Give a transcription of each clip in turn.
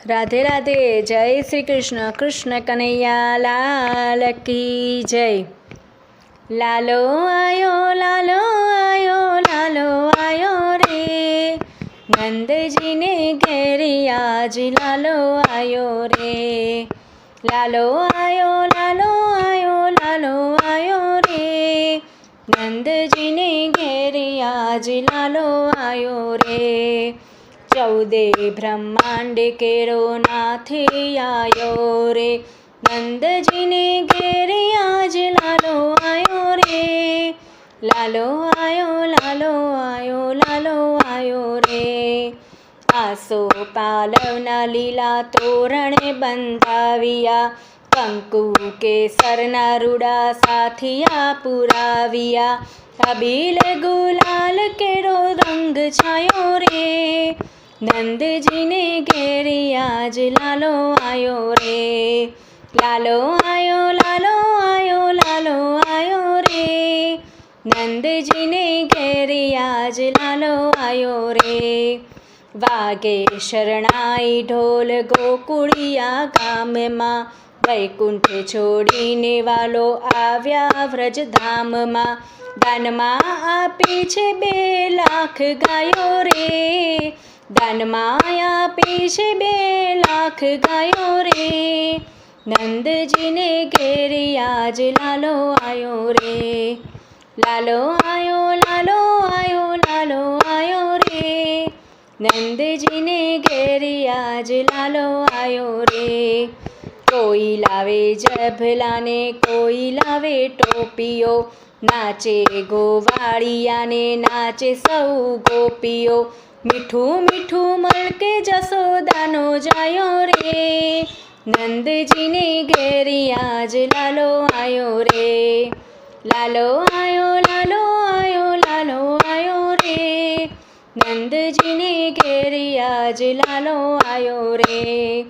રાધે રાધે જય શ્રી કૃષ્ણ કૃષ્ણ કનૈયા લાલ કી જય લાલો આયો લાલો આયો લાલો આયો રે નંદજીને ઘેરી આજ લાલો આયો રે લાલો આયો લાલો આયો લાલો આયો રે નંદજીને ઘેરી આજ લાલો આયો રે ચૌદે બ્રહ્માંડ કેરો નાથે આયો રે નંદજીને ઘેરે આજ લાલો આયો રે લાલો આયો લાલો આયો લાલો આયો રે આસો પાલવના લીલા તોરણે બંધાવ્યા કંકુ કેસરના રૂડા સાથિયા પુરાવ્યા અબીલ ગુલાલ કેરો રંગ છાયો રે નંદજીને ઘેરી આજ લાલો આયો રે. લાલો આયો લાલો આયો લાલો આયો રે. નંદજીને ઘેરી આજ લાલો આયો રે. વાગે શરણાઈ ઢોલ ગોકુળિયા ગામમાં. વૈકુંઠ છોડીને વાલો આવ્યા વ્રજધામમાં. દાનમાં આપી છે બે લાખ ગાયો રે. દાનમાં આપી છે બે લાખ ગાયો રે. નંદજીને ઘેરી આજ લાલો આયો રે. લાલો આયો લાલો આયો લાલો આયો રે. નંદજીને ઘેરી આજ લાલો આયો રે. કોઈ લાવે જભલાને, કોઈ લાવે ટોપીઓ. નાચે ગોવાળિયાને, નાચે સૌ ગોપીઓ. મીઠું મીઠું મળકે જસોદાનો જાયો રે. નંદજીને ઘેરી આજ લાલો આયો રે. લાલો આયો લાલો આયો લાલો આયો રે. નંદજીને ઘેરી આજ લાલો આયો રે.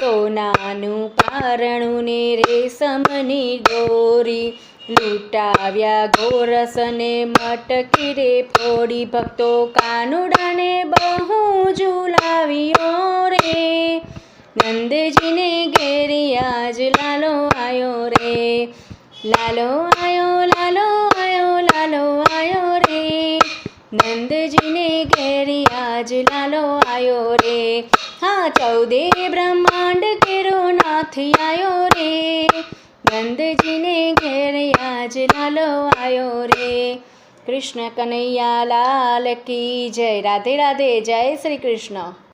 સોનાનું પારણું ને રેશમની દોરી. લૂંટાવ્યા ગોરસને મટકી રે ફોડી ભક્તો કાનુડાને બહુ ઝુલાવ્યો રે. નંદજીને ઘેરી આજ લાલો આયો રે. લાલો આયો લાલો આયો લાલો આયો રે. નંદજીને ઘેરી આજ લાલો આયો રે. હા, ચૌદે બ્રહ્માંડ કેરો નાથ આયો રે. નંદજીને આજ લાલો આયો રે. કૃષ્ણ કનૈયા લાલ કી જય. રાધે રાધે જય શ્રી કૃષ્ણ.